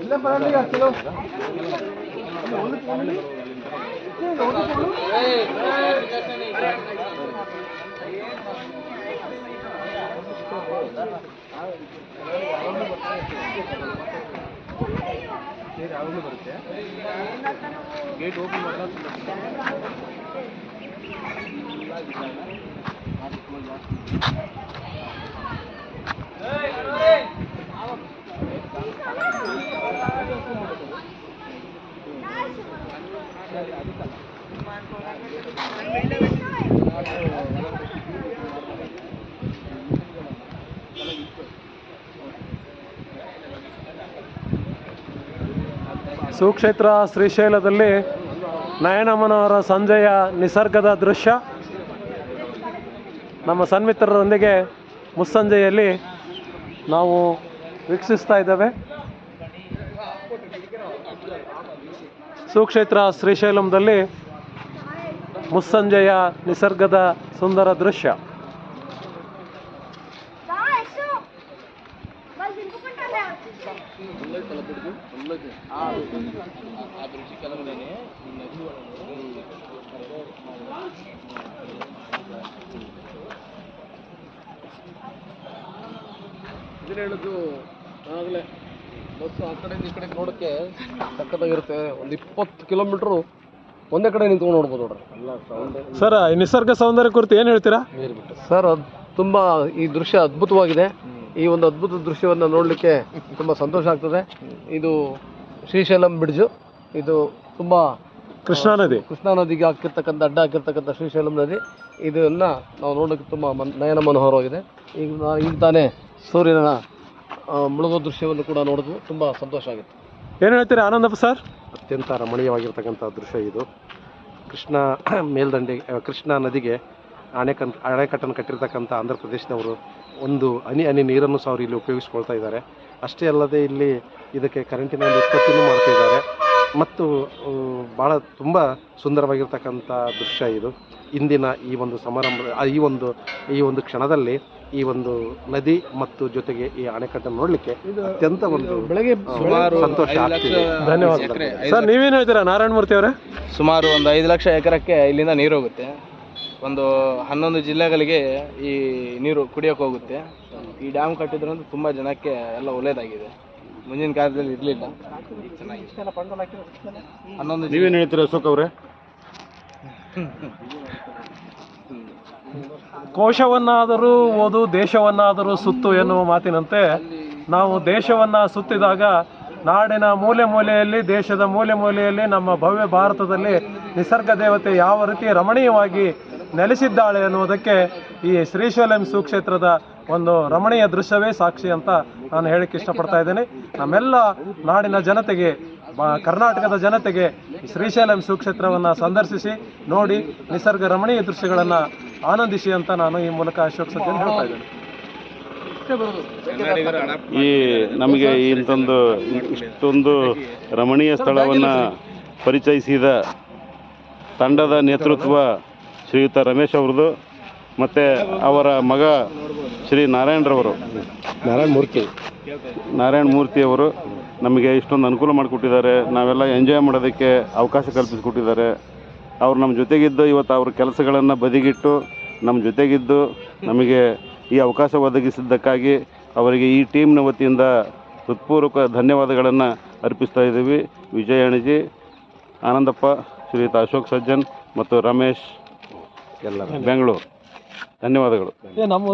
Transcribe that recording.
எல்லாம் பரவாயில்லையா சலோ ஒன்று போகணும் ஒன்று போகணும் ಬರುತ್ತೆ ಗೇಟ್ ಓಪನ್ ಮಾಡ್ತಾ ಸುಕ್ಷೇತ್ರ ಶ್ರೀಶೈಲದಲ್ಲಿ ನಯನಮ್ಮನವರ ಸಂಜೆಯ ನಿಸರ್ಗದ ದೃಶ್ಯ. ನಮ್ಮ ಸನ್ಮಿತ್ರರೊಂದಿಗೆ ಮುಸ್ಸಂಜೆಯಲ್ಲಿ ನಾವು ವೀಕ್ಷಿಸ್ತಾ ಇದ್ದೇವೆ. ಸುಕ್ಷೇತ್ರ ಶ್ರೀಶೈಲಂದಲ್ಲಿ ಮುಸ್ಸಂಜೆಯ ನಿಸರ್ಗದ ಸುಂದರ ದೃಶ್ಯ. ಇದನ್ನ ಹೇಳಿದ್ದು ಆಗಲೇ ಬಸ್ ಆ ಕಡೆ ಈ ಕಡೆ ನೋಡೋಕ್ಕೆ ಸಖತ್ತಾಗಿರುತ್ತೆ. ಒಂದು ಇಪ್ಪತ್ತು ಕಿಲೋಮೀಟ್ರು ಒಂದೇ ಕಡೆ ನಿಂತ್ಕೊಂಡು ನೋಡ್ಬೋದು ನೋಡ್ರಿ. ಎಲ್ಲ ಸೌಂಡ್ ಸರ್ ಈ ನಿಸರ್ಗ ಸೌಂದರ್ಯ ಕುರಿತು ಏನು ಹೇಳ್ತೀರಾ? ಸರ್ ಅದು ತುಂಬ ಈ ದೃಶ್ಯ ಅದ್ಭುತವಾಗಿದೆ. ಈ ಒಂದು ಅದ್ಭುತ ದೃಶ್ಯವನ್ನು ನೋಡಲಿಕ್ಕೆ ತುಂಬ ಸಂತೋಷ ಆಗ್ತದೆ. ಇದು ಶ್ರೀಶೈಲಂ ಬ್ರಿಡ್ಜು. ಇದು ತುಂಬ ಕೃಷ್ಣಾ ನದಿ. ಕೃಷ್ಣಾ ನದಿಗೆ ಹಾಕಿರ್ತಕ್ಕಂಥ ಅಡ್ಡ ಹಾಕಿರ್ತಕ್ಕಂಥ ಶ್ರೀಶೈಲಂ ನದಿ. ಇದನ್ನು ನಾವು ನೋಡೋಕ್ಕೆ ತುಂಬ ಮನ್ ನಯನ ಮನೋಹರವಾಗಿದೆ. ಈಗ ನಾ- ಈಗ ತಾನೇ ಸೂರ್ಯನ ಮುಳುಗೋ ದೃಶ್ಯವನ್ನು ಕೂಡ ನೋಡಿದ್ವು. ತುಂಬ ಸಂತೋಷ ಆಗಿತ್ತು. ಏನು ಹೇಳ್ತೀರಿ ಆನಂದಪ್ಪ ಸರ್? ಅತ್ಯಂತ ರಮಣೀಯವಾಗಿರ್ತಕ್ಕಂಥ ದೃಶ್ಯ ಇದು. ಕೃಷ್ಣ ಮೇಲ್ದಂಡೆ ಕೃಷ್ಣಾ ನದಿಗೆ ಅಣೆಕನ್ ಅಣೆಕಟ್ಟನ್ನು ಕಟ್ಟಿರ್ತಕ್ಕಂಥ ಆಂಧ್ರ ಪ್ರದೇಶದವರು ಒಂದು ಹನಿ ಹನಿ ನೀರನ್ನು ಸಹ ಅವರು ಇಲ್ಲಿ ಉಪಯೋಗಿಸ್ಕೊಳ್ತಾ ಇದ್ದಾರೆ. ಅಷ್ಟೇ ಅಲ್ಲದೆ ಇಲ್ಲಿ ಇದಕ್ಕೆ ಕರೆಂಟಿನ ಒಂದು ಉತ್ಪತ್ತಿನೂ ಮಾಡ್ತಾ ಇದ್ದಾರೆ. ಮತ್ತು ಭಾಳ ತುಂಬ ಸುಂದರವಾಗಿರ್ತಕ್ಕಂಥ ದೃಶ್ಯ ಇದು. ಇಂದಿನ ಈ ಒಂದು ಸಮಾರಂಭ ಈ ಒಂದು ಈ ಒಂದು ಕ್ಷಣದಲ್ಲಿ ಈ ಒಂದು ನದಿ ಮತ್ತು ಜೊತೆಗೆ ಈ ಅಣೆಕಟ್ಟನ್ನು ನೋಡಲಿಕ್ಕೆ ಅತ್ಯಂತ ಒಂದು ಬೆಳಗ್ಗೆ ಸಂತೋಷ ಆಗ್ತಿದೆ. ಧನ್ಯವಾದ ಸರ್ ನೀವೇನು ಹೇಳ್ತೀರಾ? ನಾರಾಯಣ ಮೂರ್ತಿ ಅವರೇ ಸುಮಾರು ಒಂದು ಐದು ಲಕ್ಷ ಎಕರೆಕ್ಕೆ ಇಲ್ಲಿಂದ ನೀರು ಹೋಗುತ್ತೆ. ಒಂದು ಹನ್ನೊಂದು ಜಿಲ್ಲೆಗಳಿಗೆ ಈ ನೀರು ಕುಡಿಯೋಕೆ ಹೋಗುತ್ತೆ. ಈ ಡ್ಯಾಮ್ ಕಟ್ಟಿದ್ರಂತೂ ತುಂಬ ಜನಕ್ಕೆ ಎಲ್ಲ ಒಳ್ಳೇದಾಗಿದೆ. ಮುಂದಿನ ಕಾಲದಲ್ಲಿ ಇರಲಿಲ್ಲ. ಹನ್ನೊಂದು ಜಿಲ್ಲೆ- ನೀವೇನು ಹೇಳ್ತೀರಾ ಅಶೋಕ್ ಅವರೇ? ಕೋಶವನ್ನಾದರೂ ಓದು ದೇಶವನ್ನಾದರೂ ಸುತ್ತು ಎನ್ನುವ ಮಾತಿನಂತೆ ನಾವು ದೇಶವನ್ನ ಸುತ್ತಿದಾಗ ನಾಡಿನ ಮೂಲೆ ಮೂಲೆಯಲ್ಲಿ ದೇಶದ ಮೂಲೆ ಮೂಲೆಯಲ್ಲಿ ನಮ್ಮ ಭವ್ಯ ಭಾರತದಲ್ಲಿ ನಿಸರ್ಗ ದೇವತೆ ಯಾವ ರೀತಿ ರಮಣೀಯವಾಗಿ ನೆಲೆಸಿದ್ದಾಳೆ ಅನ್ನುವುದಕ್ಕೆ ಈ ಶ್ರೀಶೈಲಂ ಸುಕ್ಷೇತ್ರದ ಒಂದು ರಮಣೀಯ ದೃಶ್ಯವೇ ಸಾಕ್ಷಿ ಅಂತ ನಾನು ಹೇಳಕ್ಕೆ ಇಷ್ಟಪಡ್ತಾ ಇದ್ದೇನೆ. ನಮ್ಮೆಲ್ಲ ನಾಡಿನ ಜನತೆಗೆ ಕರ್ನಾಟಕದ ಜನತೆಗೆ ಶ್ರೀಶೈಲಂ ಸುಕ್ಷೇತ್ರವನ್ನು ಸಂದರ್ಶಿಸಿ, ನೋಡಿ, ನಿಸರ್ಗ ರಮಣೀಯ ದೃಶ್ಯಗಳನ್ನು ಆನಂದಿಸಿ ಅಂತ ನಾನು ಈ ಮೂಲಕ ಅಶೋಕ್ ಸಜ್ಜನ್ ಹೇಳ್ತಾ ಇದ್ದೇನೆ. ಈ ನಮಗೆ ಇಂಥೊಂದು, ಇಷ್ಟೊಂದು ರಮಣೀಯ ಸ್ಥಳವನ್ನು ಪರಿಚಯಿಸಿದ ತಂಡದ ನೇತೃತ್ವ ಶ್ರೀಯುತ ರಮೇಶ್ ಅವ್ರದ್ದು ಮತ್ತು ಅವರ ಮಗ ಶ್ರೀ ನಾರಾಯಣರವರು. ನಾರಾಯಣ ಮೂರ್ತಿ. ನಾರಾಯಣ ಮೂರ್ತಿಯವರು ನಮಗೆ ಇಷ್ಟೊಂದು ಅನುಕೂಲ ಮಾಡಿಕೊಟ್ಟಿದ್ದಾರೆ. ನಾವೆಲ್ಲ ಎಂಜಾಯ್ ಮಾಡೋದಕ್ಕೆ ಅವಕಾಶ ಕಲ್ಪಿಸಿಕೊಟ್ಟಿದ್ದಾರೆ. ಅವ್ರು ನಮ್ಮ ಜೊತೆಗಿದ್ದು ಇವತ್ತು ಅವ್ರ ಕೆಲಸಗಳನ್ನು ಬದಿಗಿಟ್ಟು ನಮ್ಮ ಜೊತೆಗಿದ್ದು ನಮಗೆ ಈ ಅವಕಾಶ ಒದಗಿಸಿದ್ದಕ್ಕಾಗಿ ಅವರಿಗೆ ಈ ಟೀಮ್ನ ವತಿಯಿಂದ ಹೃತ್ಪೂರ್ವಕ ಧನ್ಯವಾದಗಳನ್ನು ಅರ್ಪಿಸ್ತಾ ಇದ್ದೀವಿ. ವಿಜಯ ಅಣಜಿ ಆನಂದಪ್ಪ ಶ್ರೀಯುತ ಅಶೋಕ್ ಸಜ್ಜನ್ ಮತ್ತು ರಮೇಶ್. ಎಲ್ಲ. ಬೆಂಗಳೂರು. ಧನ್ಯವಾದಗಳು. ಏ ನಮ್ಮ